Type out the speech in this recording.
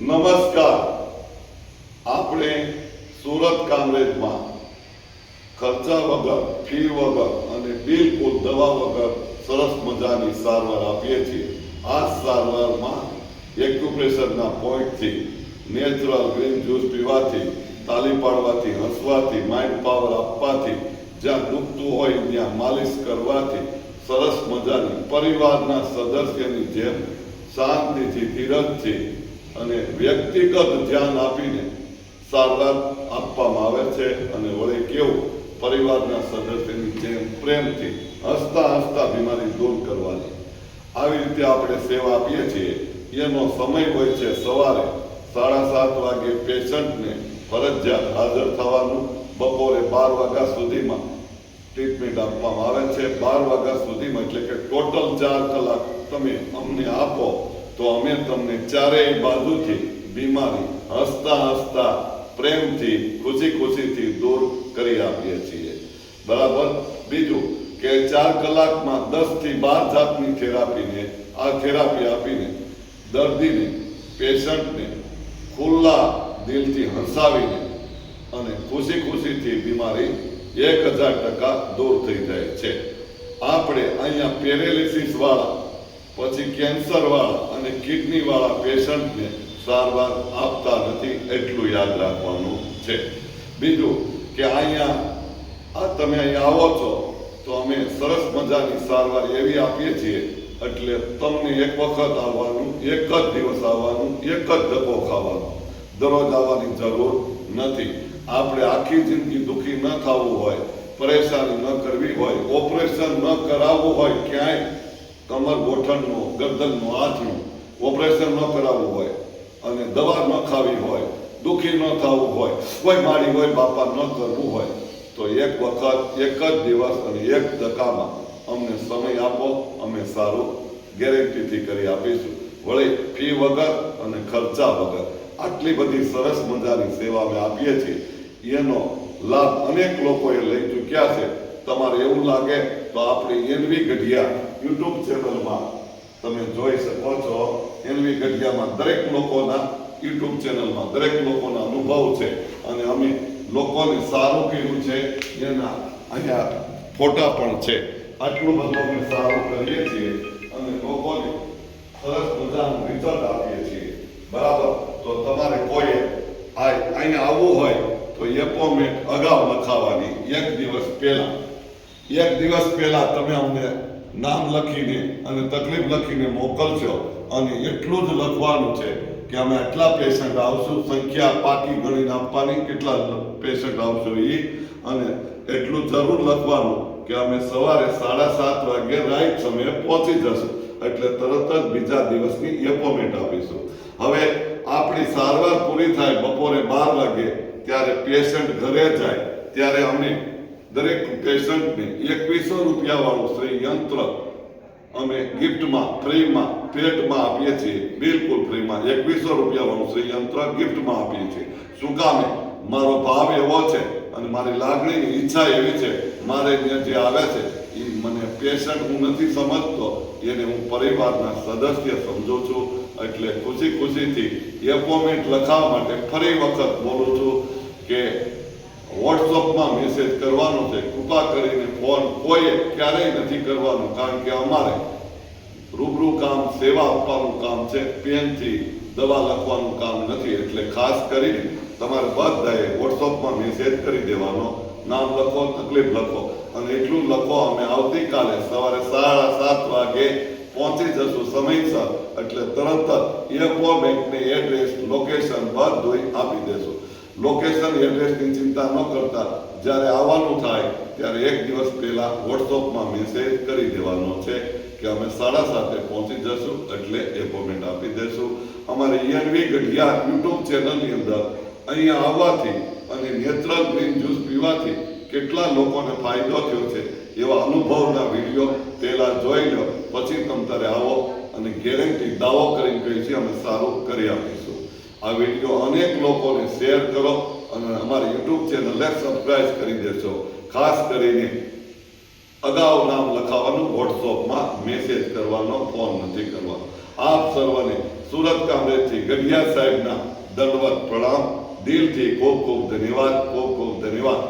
નમસ્કાર. આપણે સુરત કામરેજમાં ખર્ચા વગર, ફી વગર અને બિલકુલ દવા વગર સરસ મજાની સારવાર આપીએ છીએ. આ સારવારમાં એક્યુપ્રેશરના પોઈન્ટથી નેચરલ ગ્રીન જ્યુસ પીવાથી, તાલી પાડવાથી, હસવાથી માઇન્ડ પાવર આપવાથી, જ્યાં દુખતું હોય ત્યાં માલિશ કરવાથી, સરસ મજાની પરિવારના સદસ્યની જેમ શાંતિથી, ધીરજથી અને વ્યક્તિગત ધ્યાન આપીને સારવાર આપવામાં આવે છે અને વળી કેવું પરિવારના સદસ્યની જેમ પ્રેમથી હસતા હસતા બીમારી દૂર કરવાની. આવી રીતે આપણે સેવા આપીએ છીએ. એનો સમય હોય છે સવારે સાડા સાત વાગે પેશન્ટને ફરજિયાત હાજર થવાનું. બપોરે બાર વાગ્યા સુધીમાં ટ્રીટમેન્ટ આપવામાં આવે છે. બાર વાગ્યા સુધીમાં એટલે કે ટોટલ ચાર કલાક તમે અમને આપો. તો અમે તમને ચારેય બાજુથી બીમારી, હસતા હસતા, પ્રેમથી ખુશી ખુશીથી દૂર કરી આપીએ છીએ. બરાબર? બીજું કે ચાર કલાકમાં દસથી બાર જાતની થેરાપીને, આ થેરાપી આપીને, દર્દીને, પેશન્ટને ખુલ્લા દિલથી હસાવીને અને ખુશી ખુશીથી બીમારી એક હજાર ટકા દૂર થઈ જાય છે. આપણે અહીંયા પેરેલિસિસ વાળા પછી કેન્સર વાળા અને કિડની વાળા પેશન્ટને સારવાર આપતા નથી એટલું યાદ રાખવાનું છે. બીજું કે અહીંયા, આ તમે અહીંયા આવો છો, તો અમે સરસ મજાની સારવાર એવી આપીએ છીએ, એટલે તમને એક વખત આવવાનું, એક જ દિવસ આવવાનું, એક જ ધક્કો ખાવાનો. દરરોજ આવવાની જરૂર નથી. આપણે આખી જિંદગી દુઃખી ન થવું હોય, પરેશાની ન કરવી હોય, ઓપરેશન ન કરાવવું હોય, ક્યાંય કમર ગોઠણનું, ગરદનનો, હાથનું ઓપરેશન ન કરાવવું હોય અને દવા ન ખાવી હોય, દુઃખી ન થવું હોય, કોઈ મારી હોય, બાપા ન કરવું હોય, તો એક વખત, એક જ દિવસ અને એક ધક્કામાં અમને સમય આપો, અમે સારું ગેરંટીથી કરી આપીશું. વળી ફી વગર અને ખર્ચા વગર આટલી બધી સરસ મજાની સેવા અમે આપીએ છીએ. એનો લાભ અનેક લોકોએ લઈ ચૂક્યા છે. તમારે એવું લાગે તો આપણી એનવી ગઢિયા યુટ્યુબ ચેનલમાં તમે જોઈ શકો છો. એનવી ગઢિયામાં દરેક લોકોના યુટ્યુબ ચેનલમાં દરેક લોકોના અનુભવ છે અને અમે લોકોને સારું કર્યું છે. એના અહીંયા ફોટા પણ છે. આટલું બધું અમે સારું કરીએ છીએ અને લોકોને સરસ મજાનું રિઝલ્ટ આપીએ છીએ. બરાબર? તો તમારે કોઈએ આ અહીંયા આવવું હોય તો એપોઇન્ટમેન્ટ અગાઉ લખાવવાની એક દિવસ પહેલા. એક દિવસ પહેલા તમે અમને નામ લખીને અને તકલીફ લખીને મોકલશો અને એટલું જ લખવાનું છે કે અમે આટલા પેશન્ટ આવશું, સંખ્યા પાકી ગણીને આપવાની કેટલા પેશન્ટ આવશો એ અને એટલું જરૂર લખવાનું કે અમે સવારે સાડા સાત વાગે રાઈટ સમયે પહોંચી જશું. એટલે તરત જ બીજા દિવસની એપોઇન્ટમેન્ટ આપીશું. હવે આપણી સારવાર પૂરી થાય બપોરે બાર વાગે, ત્યારે પેશન્ટ ઘરે જાય, ત્યારે અમે દરેક પેશન્ટને એકવીસો રૂપિયા વાળું શ્રી યંત્ર અમે ગિફ્ટમાં, ફ્રીમાં, પેટમાં આપીએ છીએ. બિલકુલ ફ્રીમાં. એકવીસો રૂપિયાવાળું શ્રી યંત્ર ગિફ્ટમાં આપીએ છીએ. શું કામે મારો ભાવ એવો છે અને મારી લાગણીની ઈચ્છા એવી છે. મારે ત્યાં જે આવે છે એ મને પેશન્ટ હું નથી સમજતો. એને હું પરિવારના સદસ્ય સમજું છું. એટલે ખુશી ખુશીથી એપોઇન્ટમેન્ટ લખાવવા માટે ફરી વખત બોલું છું કે મેસેજ કરવાનો છે. કૃપા કરીને ફોન કોઈએ ક્યારેય નથી કરવાનું, કારણ કે અમારે રૂબરૂ કામ, સેવા આપવાનું કામ છે. પેનથી દવા લખવાનું કામ નથી. એટલે ખાસ કરીને તમારે બધાએ વોટ્સઅપમાં મેસેજ કરી દેવાનો. નામ લખો, તકલીફ લખો. અને એટલું લખો, અમે આવતીકાલે સવારે સાડા સાત વાગે પહોંચી જશું સમયસર એટલે તરત જ એફઓ બેંકની એડ્રેસ લોકેશન બધું આપી દેશું. લોકેશન એડ્રેસની ચિંતા ન કરતા જ્યારે આવવાનું થાય ત્યારે એક દિવસ પહેલા વોટ્સઅપમાં મેસેજ કરી દેવાનો છે કે અમે સાડા સાતે પહોંચી જશું એટલે એપોઇન્ટમેન્ટ આપી દેશું અમારે ઈએનવી ગઢિયા યુટ્યુબ ચેનલની અંદર અહીંયા આવવાથી અને નેચરલ ગ્રીન જ્યુસ પીવાથી કેટલા લોકોને ફાયદો થયો છે એવા અનુભવના વીડિયો પહેલા જોઈ લો, પછી તમ તારે આવો અને ગેરંટી દાવો કરીને કહી છે અમે સારું કરી આપીશું. આ વીડિયો અનેક લોકોને શેર કરો અને અમારી યુટ્યુબ ચેનલને સબસ્ક્રાઇબ કરી દેશો. ખાસ કરીને અગાઉ નામ લખાવવાનું વોટ્સઅપમાં મેસેજ કરવાનો ફોન નથી કરવાનો. આપ સર્વને સુરત કામરેજથી ગઢિયા સાહેબના દંડવત પ્રણામ. દિલથી ખૂબ ખૂબ ધન્યવાદ, ખૂબ ખૂબ ધન્યવાદ.